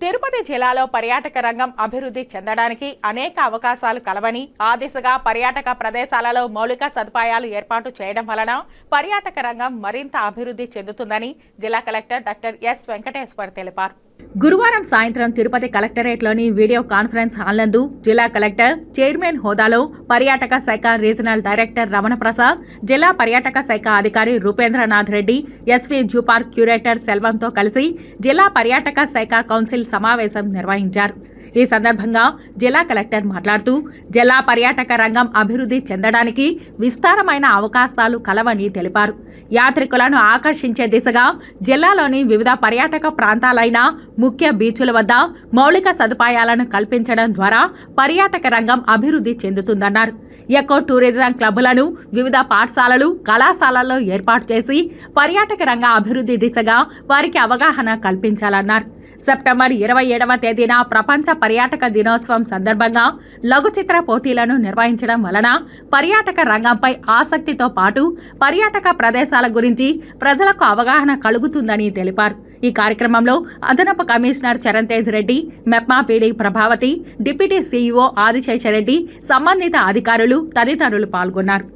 తిరుపతి జిల్లాలో పర్యాటక రంగం అభివృద్ధి చెందడానికి అనేక అవకాశాలు కలవని ఆ దిశగా పర్యాటక ప్రదేశాలలో మౌలిక సదుపాయాలు ఏర్పాటు చేయడం వలన పర్యాటక రంగం మరింత అభివృద్ధి చెందుతుందని జిల్లా కలెక్టర్ డాక్టర్ ఎస్ వెంకటేశ్వర్ తెలిపారు. గురువారం సాయంత్రం తిరుపతి కలెక్టరేట్లోని వీడియో కాన్ఫరెన్స్ హాల్ నందు జిల్లా కలెక్టర్ చైర్మన్ హోదాలో పర్యాటక శాఖ రీజనల్ డైరెక్టర్ రమణ ప్రసాద్ జిల్లా పర్యాటక శాఖ అధికారి Rupendranath Reddy SV zoo park curator సెల్వంతో కలిసి జిల్లా పర్యాటక శాఖ కౌన్సిల్ సమావేశం నిర్వహించారు. ఈ సందర్భంగా జిల్లా కలెక్టర్ మాట్లాడుతూ జిల్లా పర్యాటక రంగం అభివృద్ధి చెందడానికి విస్తారమైన అవకాశాలు కలవని తెలిపారు. యాత్రికులను ఆకర్షించే దిశగా జిల్లాలోని వివిధ పర్యాటక ప్రాంతాలైన ముఖ్య బీచ్ల వద్ద మౌలిక సదుపాయాలను కల్పించడం ద్వారా పర్యాటక రంగం అభివృద్ధి చెందుతుందన్నారు. ఎకో టూరిజం క్లబ్లను వివిధ పాఠశాలలు కళాశాలల్లో ఏర్పాటు చేసి పర్యాటక రంగ అభివృద్ధి దిశగా వారికి అవగాహన కల్పించాలన్నారు. సెప్టెంబర్ ఇరవై ఏడవ తేదీన ప్రపంచ పర్యాటక దినోత్సవం సందర్భంగా లఘు చిత్ర పోటీలను నిర్వహించడం వలన పర్యాటక రంగంపై ఆసక్తితో పాటు పర్యాటక ప్రదేశాల గురించి ప్రజలకు అవగాహన కలుగుతుందని తెలిపారు. ఈ కార్యక్రమంలో అదనపు commissioner Charan Tej Reddy MEPMA PD Prabhavati deputy CEO Adisesha Reddy సంబంధిత అధికారులు తదితరులు పాల్గొన్నారు.